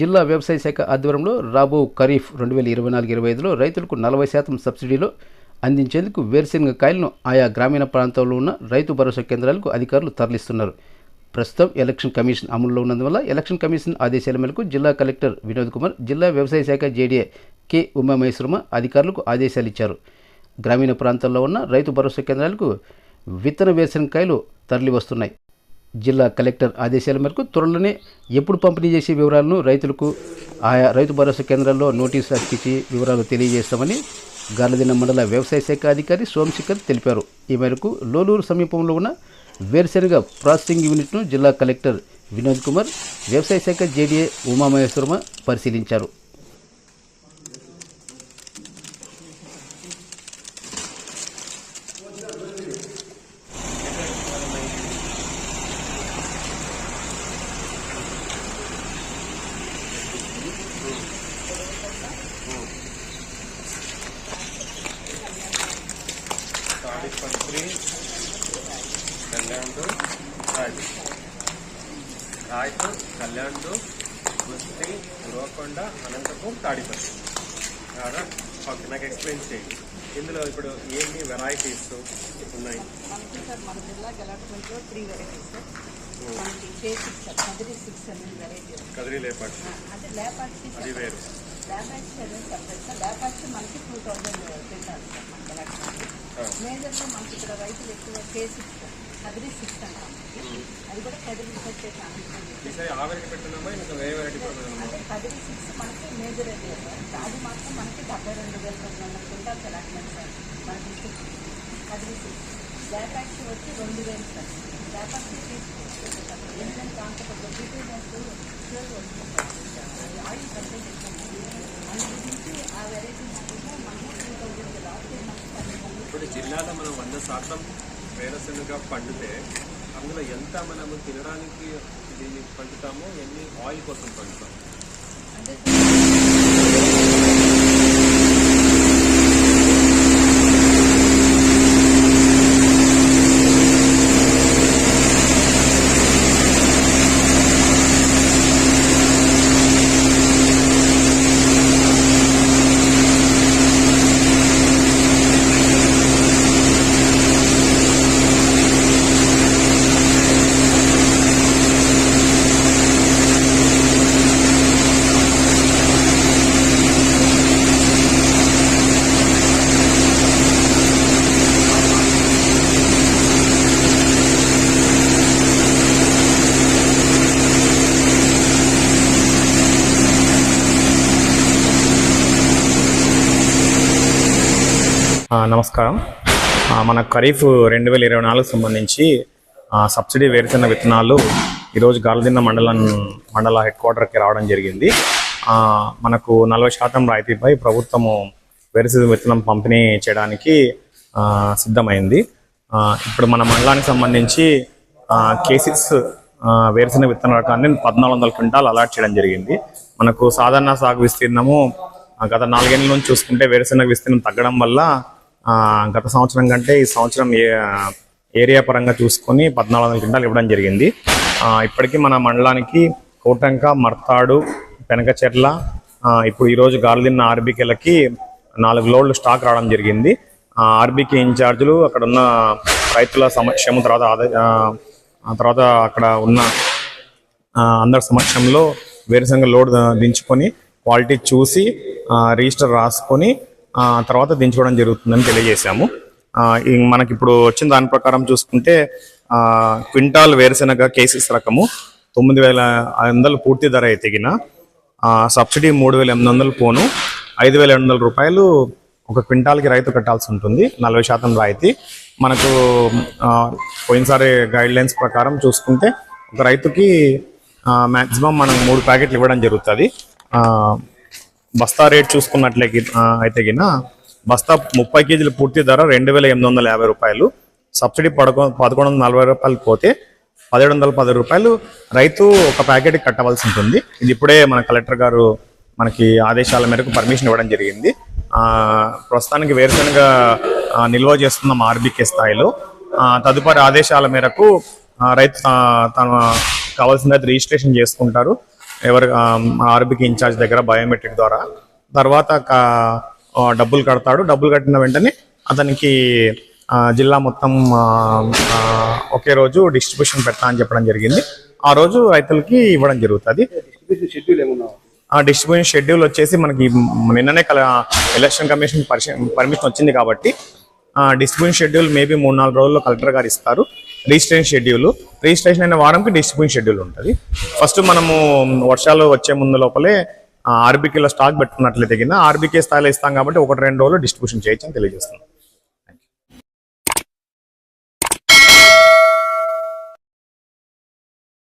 జిల్లా వ్యవసాయ శాఖ ఆధ్వర్యంలో రాబో ఖరీఫ్ రెండు వేల ఇరవై నాలుగు ఇరవై ఐదులో రైతులకు నలభై శాతం సబ్సిడీలో అందించేందుకు వేరుశెనగ కాయలను ఆయా గ్రామీణ ప్రాంతాల్లో ఉన్న రైతు భరోసా కేంద్రాలకు అధికారులు తరలిస్తున్నారు. ప్రస్తుతం ఎలక్షన్ కమిషన్ అమలులో ఉన్నందువల్ల ఎలక్షన్ కమిషన్ ఆదేశాల మేరకు జిల్లా కలెక్టర్ వినోద్ కుమార్ జిల్లా వ్యవసాయ శాఖ జేడీఏ కె ఉమామహేశ్వరమ అధికారులకు ఆదేశాలు ఇచ్చారు. గ్రామీణ ప్రాంతాల్లో ఉన్న రైతు భరోసా కేంద్రాలకు విత్తన వేరుశెనగకాయలు తరలి వస్తున్నాయి జిల్లా కలెక్టర్ ఆదేశాల మేరకు త్వరలోనే ఎప్పుడు పంపిణీ చేసే వివరాలను రైతులకు ఆయా రైతు భరోసా కేంద్రాల్లో నోటీసు అతికించి వివరాలు తెలియజేస్తామని గార్లదిన మండల వ్యవసాయ శాఖ అధికారి సోమశేఖర్ తెలిపారు. ఈ మేరకు లోలూరు సమీపంలో ఉన్న వేరుశెనగ ప్రాసెసింగ్ యూనిట్ను జిల్లా కలెక్టర్ వినోద్ కుమార్ వ్యవసాయ శాఖ జేడీఏ ఉమామహేశ్వరమ పరిశీలించారు. తాడిపత్రి కళ్యాణ్ రాయదు రాయపూర్ కళ్యాణ్ కుస్తీ ఉరవకొండ అనంతపూర్ తాడిపత్రి కాదా ఓకే నాకు ఎక్స్ప్లెయిన్ చేయండి. ఇందులో ఇప్పుడు ఏంటి వెరైటీస్ ఉన్నాయి? మనకి సార్ మన జిల్లా గెలాట్మెంట్లో three varieties sir. Kadiri six అనేది వెరైటీ కదిరి లేపాటి అంటే లేపాక్షి అది వేరు. లేపాక్షి అనేది సపరేట్ సార్. లేపాక్షి మనకి టూ థౌజండ్ పెట్టాలి సార్ మన గెలాట్మెంట్ మేజర్లో మనకి ఇక్కడ రైతులు ఎక్కువ కే సిక్స్ కదిరి సిక్స్ అంటాం అది కూడా పెట్టున్నామా అంటే కదిరి సిక్స్ మనకి మేజర్ సార్ అది మాత్రం మనకి డెబ్బై రెండు వేల తొమ్మిది వందల క్వింటాల్ గెలాట్మెంట్ సార్. మన డిస్ట్రిక్ట్ కదిరి సిక్స్ లేపాక్షి వచ్చి రెండు వేలు సార్. లేపాక్షి తీసుకోవచ్చు ఎందుకంటే దాంట్లో కొంచెం డీటెయిల్స్ ఆయిల్ పర్సెంట్ అందు గురించి ఆ వెరైటీ మాత్రమే మనము టూ థౌజండ్ లాస్ట్ ఇయర్ మనకి పన్నెండు ఇప్పుడు జిల్లాలో మనం వంద శాతం వేరుశనగ పండితే అందులో ఎంత మనము తినడానికి దీన్ని పండుతామో ఎన్ని ఆయిల్ కోసం పండుతాము నమస్కారం. మన ఖరీఫ్ రెండు వేల ఇరవై నాలుగు సంబంధించి సబ్సిడీ వేరుశెనగ విత్తనాలు ఈరోజు గాలదిన్న మండలం మండల హెడ్ క్వార్టర్కి రావడం జరిగింది. మనకు నలభై శాతం రాయితీపై ప్రభుత్వము వేరుశెనగ విత్తనం పంపిణీ చేయడానికి సిద్ధమైంది. ఇప్పుడు మన మండలానికి సంబంధించి కేసెస్ వేరుసిన విత్తన రకాన్ని పద్నాలుగు వందల క్వింటాలు అలాట్ చేయడం జరిగింది. మనకు సాధారణ సాగు విస్తీర్ణము గత నాలుగేళ్ళ నుంచి చూసుకుంటే వేరుశెనగ విస్తీర్ణం తగ్గడం వల్ల గత సంవత్సరం కంటే ఈ సంవత్సరం ఏ- ఏరియా పరంగా చూసుకొని పద్నాలుగు వందల క్వింటాలు ఇవ్వడం జరిగింది. ఇప్పటికీ మన మండలానికి కోటంక మర్తాడు పెనకచెర్ల ఇప్పుడు ఈరోజు గాలిదిన్న ఆర్బీకేలకి నాలుగు లోడ్లు స్టాక్ రావడం జరిగింది. ఆ, ఆర్బీకే ఇన్ఛార్జీలు అక్కడ ఉన్న రైతుల సమక్షం తర్వాత తర్వాత అక్కడ ఉన్న అందరి సమక్షంలో వేరుశనగ లోడ్ దించుకొని క్వాలిటీ చూసి రిజిస్టర్ రాసుకొని తర్వాత దించుకోవడం జరుగుతుందని తెలియజేశాము. మనకి ఇప్పుడు వచ్చిన దాని ప్రకారం చూసుకుంటే క్వింటాల్ వేరుశెనగ కేసెస్ రకము తొమ్మిది వేల ఐదు వందలు పూర్తి ధర ఎతికిన సబ్సిడీ మూడు వేల ఎనిమిది వందలు పోను ఐదు వేల ఎనిమిది వందల రూపాయలు ఒక క్వింటాల్కి రైతు కట్టాల్సి ఉంటుంది నలభై శాతం రాయితీ. మనకు పోయినసారి గైడ్ లైన్స్ ప్రకారం చూసుకుంటే ఒక రైతుకి మ్యాక్సిమం మనం మూడు ప్యాకెట్లు ఇవ్వడం జరుగుతుంది. బస్తా రేట్ చూసుకున్నట్లయితే అయితే గిన బస్తా ముప్పై కేజీల పూర్తి ధర రెండు వేల ఎనిమిది వందల యాభై రూపాయలు. సబ్సిడీ పదకొ పదకొండు వందల నలభై రూపాయలు పోతే పదిహేడు వందల పది రూపాయలు. రైతు ఒక ప్యాకెట్ కట్టవలసి ఉంటుంది. ఇది ఇప్పుడే మన కలెక్టర్ గారు మనకి ఆదేశాల మేరకు పర్మిషన్ ఇవ్వడం జరిగింది. ప్రస్తుతానికి వేరుశనగ నిల్వ చేస్తున్నాం ఆర్బీకే స్థాయిలో. తదుపరి ఆదేశాల మేరకు రైతు తన కావాల్సిన రిజిస్ట్రేషన్ చేసుకుంటారు. ఎవరు ఆర్బీకి ఇన్ఛార్జ్ దగ్గర బయోమెట్రిక్ ద్వారా. తర్వాత డబ్బులు కడతాడు. డబ్బులు కట్టిన వెంటనే అతనికి జిల్లా మొత్తం ఒకే రోజు డిస్ట్రిబ్యూషన్ పెట్టా అని చెప్పడం జరిగింది. ఆ రోజు రైతులకి ఇవ్వడం జరుగుతుంది. ఆ డిస్ట్రిబ్యూషన్ షెడ్యూల్ వచ్చేసి మనకి నిన్ననే కల ఎలక్షన్ కమిషన్ పర్మిషన్ వచ్చింది కాబట్టి ఆ డిస్ట్రిబ్యూషన్ షెడ్యూల్ మేబీ మూడు నాలుగు రోజుల్లో కలెక్టర్ గారు ఇస్తారు. Registration schedule. రిజిస్ట్రేషన్ అయిన వారంకి డిస్ట్రిబ్యూషన్ షెడ్యూల్ ఉంటుంది. ఫస్ట్ మనము వర్షాలు వచ్చే ముందు లోపలే ఆర్బీకేలో స్టాక్ పెట్టుకున్నట్లయితే కింద ఆర్బీకే స్థాయిలో ఇస్తాం కాబట్టి ఒకటి రెండు రోజులు డిస్ట్రిబ్యూషన్ చేయొచ్చు అని తెలియజేస్తున్నాం.